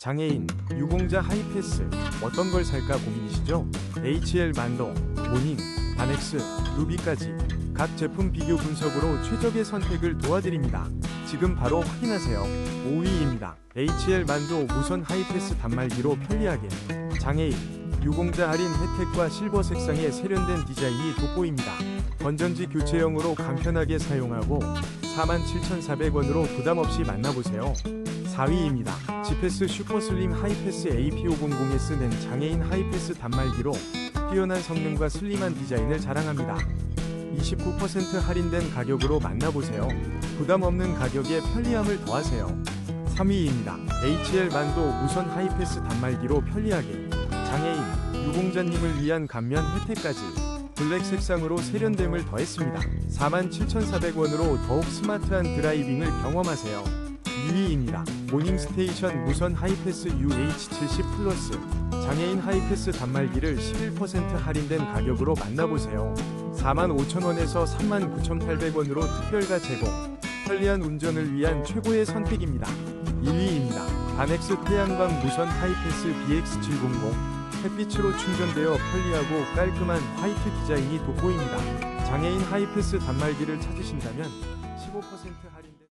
장애인, 유공자 하이패스 어떤 걸 살까 고민이시죠? HL 만도, 모닝, 바넥스, 루비까지 각 제품 비교 분석으로 최적의 선택을 도와드립니다. 지금 바로 확인하세요. 5위입니다. HL 만도 무선 하이패스 단말기로 편리하게 장애인, 유공자 할인 혜택과 실버 색상의 세련된 디자인이 돋보입니다. 건전지 교체형으로 간편하게 사용하고 47,400원으로 부담 없이 만나보세요. 4위입니다. 지패스 슈퍼슬림 하이패스 AP500S는 장애인 하이패스 단말기로 뛰어난 성능과 슬림한 디자인을 자랑합니다. 29% 할인된 가격으로 만나보세요. 부담 없는 가격에 편리함을 더하세요. 3위입니다. HL 만도 무선 하이패스 단말기로 편리하게 장애인, 유공자님을 위한 감면 혜택까지 블랙 색상으로 세련됨을 더했습니다. 47,400원으로 더욱 스마트한 드라이빙을 경험하세요. 2위입니다. 모닝스테이션 무선 하이패스 UH70 플러스 장애인 하이패스 단말기를 11% 할인된 가격으로 만나보세요. 45,000원에서 39,800원으로 특별가 제공. 편리한 운전을 위한 최고의 선택입니다. 1위입니다. 바넥스 태양광 무선 하이패스 BX700 햇빛으로 충전되어 편리하고 깔끔한 화이트 디자인이 돋보입니다. 장애인 하이패스 단말기를 찾으신다면 15% 할인